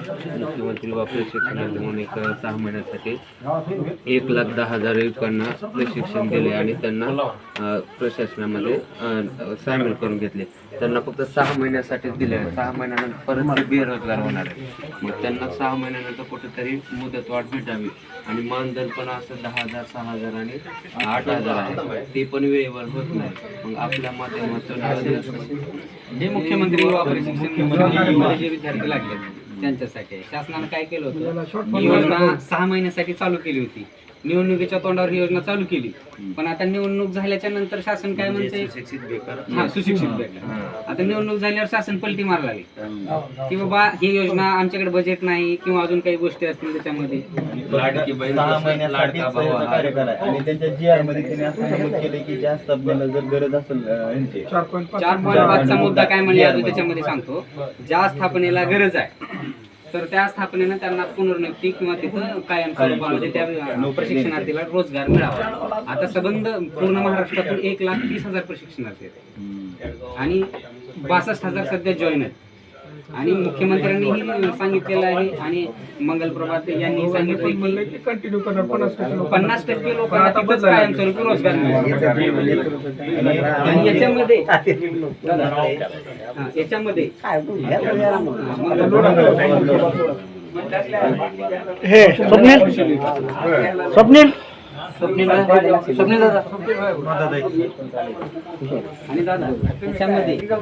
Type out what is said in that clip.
मुख्यमंत्री व प्रशिक्षणार्थी म्हणून एक सहा महिन्यासाठी एक लाख दहा हजार युवकांना प्रशिक्षण दिले आणि त्यांना प्रशासनामध्ये सामील करून घेतले. त्यांना फक्त सहा महिन्यासाठीच दिले सहा महिन्यानंतर परत ते बेरोजगार होणार आहे मग त्यांना सहा महिन्यानंतर कुठेतरी मुदतवाढ भेटावी आणि मानधन पण असं दहा हजार सहा हजार आणि आठ हजार आहे. ते पण वेळेवर होत नाही. मग आपल्या माध्यमातून हे मुख्यमंत्री विद्यार्थी लागले. त्यांच्यासाठी आहे. शासनानं काय केलं होतं ही योजना सहा महिन्यासाठी चालू केली होती निवडणुकीच्या तोंडावर ही योजना चालू केली. पण आता निवडणूक झाल्याच्यानंतर शासन काय म्हणते शिक्षित बेकार. हा सुशिक्षित बेकार. आता निवडणूक झाल्यावर शासन पलटी मार लागली. की बाबा ही योजना आमच्याकडे बजेट नाही किंवा अजून काही गोष्टी असतील त्याच्यामध्ये. लाडकी बहीण सहा तसंच महिन्यासाठी लाडका भाऊ हा. कार्यकाळ आहे. आणि त्यांच्या जी आरमध्ये त्यांनी असं नमूद केले की जास्त आपल्याला जर गरज असेल अं, यांची. चार पॉईंट पाचचा मुद्दा काय म्हणले अजून त्याच्यामध्ये सांगतो. ज्या स्थापनेला गरज आहे तर त्या स्थापनेनं त्यांना पुनर्नियुक्ती किंवा तिथं कायम स्वरूपामध्ये त्या प्रशिक्षणार्थीला रोजगार मिळावा. आता संबंध पूर्ण महाराष्ट्रातून एक लाख तीस हजार प्रशिक्षणार्थी आहेत आणि बासष्ट हजार सध्या जॉईन आहेत. आणि मुख्यमंत्र्यांनीही सांगितलेलं आहे आणि मंगल प्रभात यांनी सांगितले की कंटिन्यू करणार पन्नास टक्के लोक लोकांना तिथंच कायमस्वरूपी रोजगार मिळेल. आणि याच्यामध्ये हा, याच्यामध्ये हे स्वप्नील. स्वप्नील. आणि दादा त्याच्यामध्ये